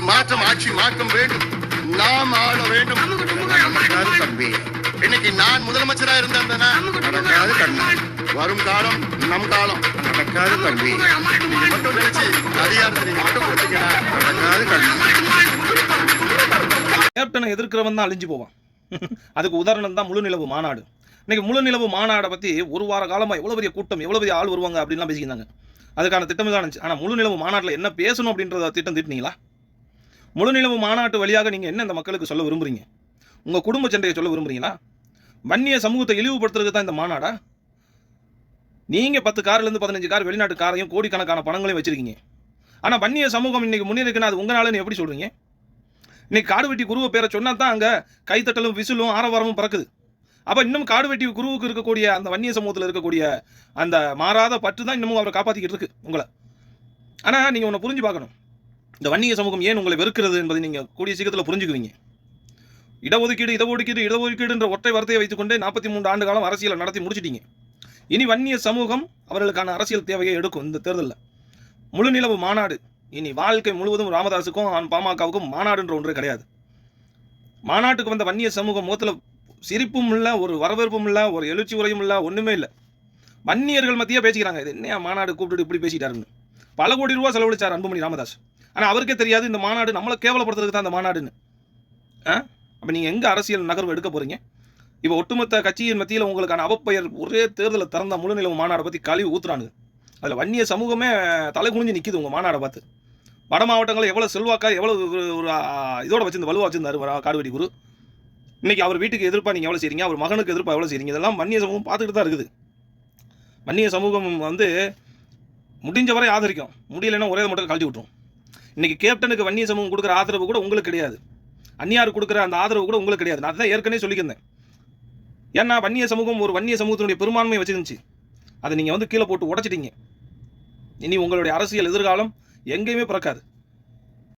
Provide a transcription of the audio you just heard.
ஒரு மாற்றம் ஆட்சி மாற்றம் வேண்டும். நாம் ஆள வேண்டும். தம்பி. இன்னைக்கு நான் முதலமைச்சரா இருந்தேன்னா நடக்காது கண்ணா வரும் காலம் நம் காலம். நடக்காது தம்பி. மட்டும் நினைச்சு அதிகாரத்தை நீங்க மட்டும் கொடுத்தீங்கன்னா நடக்காது கண்ணா கேப்டனை எதிர்க்கிறவன் தான் அழிஞ்சு போவான். அதுக்கு உதாரணம் தான் முழு நிலவு மாநாடு. இன்னைக்கு முழு நிலவு மாநாடை பற்றி ஒரு வார காலமாக எவ்வளோ பெரிய கூட்டம் எவ்வளோ பெரிய ஆள் வருவாங்க அப்படின்லாம் பேசியிருந்தாங்க அதுக்கான திட்டம் தான் இருந்துச்சு ஆனால் முழு நிலவு மாநாட்டில் என்ன பேசணும் அப்படின்றத திட்டம் திட்டினீங்களா? முழுநிலவு மாநாட்டு வழியாக நீங்கள் என்ன இந்த மக்களுக்கு சொல்ல விரும்புகிறீங்க உங்கள் குடும்ப சண்டையை சொல்ல விரும்புறீங்களா? வன்னிய சமூகத்தை இழிவுபடுத்துறதுக்கு தான் இந்த மாநாடா? நீங்கள் பத்து கார்லேருந்து பதினஞ்சு கார் வெளிநாட்டு காரையும் கோடிக்கணக்கான பணங்களையும் வச்சுருக்கீங்க. ஆனால் வன்னிய சமூகம் இன்றைக்கி முன்னேறிக்குன்னா அது உங்களாலன்னு எப்படி சொல்கிறீங்க இன்னைக்கு காடு வெட்டி குருவை பேரை சொன்னால் தான் அங்கே கைத்தட்டலும் விசிலும் ஆரவாரமும் பறக்குது. அப்போ இன்னும் காடு வெட்டி குருவுக்கு இருக்கக்கூடிய அந்த வன்னிய சமூகத்தில் இருக்கக்கூடிய அந்த மாறாத பற்று தான் இன்னமும் அவரை காப்பாற்றிக்கிட்டு இருக்கு உங்களை. ஆனால் நீங்கள் ஒன்று புரிஞ்சு பார்க்கணும். இந்த வன்னிய சமூகம் ஏன் உங்களை வெறுக்கிறது என்பதை நீங்கள் கூடிய சீக்கிரத்தில் புரிஞ்சுக்குவீங்க. இடஒதுக்கீடு இடஒதுக்கீடு இடஒதுக்கீடுன்ற ஒற்றை வார்த்தையை வைத்துக்கொண்டு நாற்பத்தி மூன்று ஆண்டு காலம் அரசியலை நடத்தி முடிச்சிட்டீங்க. இனி வன்னிய சமூகம் அவர்களுக்கான அரசியல் தேவையை எடுக்கும் இந்த தேர்தலில். முழுநிலவு மாநாடு. இனி வாழ்க்கை முழுவதும் ராமதாஸுக்கும் அவன் பாமகவுக்கும் மாநாடுன்ற ஒன்று கிடையாது. மாநாட்டுக்கு வந்த வன்னிய சமூகம் முகத்தில் சிரிப்பும் இல்லை ஒரு வரவேற்பும் இல்லை ஒரு எழுச்சி உரையும் இல்லை ஒன்றுமே இல்லை. வன்னியர்கள் மத்தியே பேசிக்கிறாங்க. இது என்ன மாநாடு கூப்பிட்டு இப்படி பேசிட்டாருன்னு. பல கோடி ரூபா செலவழிச்சார் அன்புமணி ராமதாஸ் ஆனால் அவருக்கே தெரியாது இந்த மாநாடு நம்மளை கேவலப்படுத்துறதுக்கு தான் இந்த மாநாடுன்னு. ஆ? அப்போ நீங்கள் எங்கே அரசியல் நகர்வு எடுக்க போகிறீங்க இப்போ ஒட்டுமொத்த கட்சியின் மத்தியில் உங்களுக்கான அவப்பெயர் ஒரே தேர்தலில் திறந்த முழுநிலவு மாநாடை பற்றி கழிவு ஊத்துறானுங்க. அதில் வன்னிய சமூகமே தலை குனிஞ்சு நிற்கிது உங்கள் மாநாடை பார்த்து. வட மாவட்டங்களில் எவ்வளோ செல்வாக்கா எவ்வளோ ஒரு ஒரு, இதோட வச்சிருந்த வலுவா வச்சிருந்தாரு காடுவெடி குரு. இன்றைக்கி அவர் வீட்டுக்கு எதிர்ப்பா நீங்கள் எவ்வளோ செய்றீங்க? அவர் மகனுக்கு எதிர்ப்பாக எவ்வளோ செய்றீங்க? இதெல்லாம் வன்னிய சமூகம் பார்த்துக்கிட்டு தான் இருக்குது. வன்னிய சமூகம் வந்து முடிஞ்ச வரை ஆதரிக்கும். முடியலைன்னா ஒரே மட்டும் கழட்டி விட்டுரும். இன்னைக்கு கேப்டனுக்கு வன்னிய சமூகம் கொடுக்குற ஆதரவு கூட உங்களுக்கு கிடையாது. அந்நியார் கொடுக்குற அந்த ஆதரவு கூட உங்களுக்கு கிடையாது. நான் தான் ஏற்கனவே சொல்லியிருந்தேன். ஏன்னா வன்னிய சமூகம் ஒரு வன்னிய சமூகத்தினுடைய பெரும்பான்மை வச்சிருந்துச்சு. அதை நீங்கள் வந்து கீழே போட்டு உடைச்சிட்டீங்க. இனி உங்களுடைய அரசியல் எதிர்காலம் எங்கேயுமே பிறக்காது.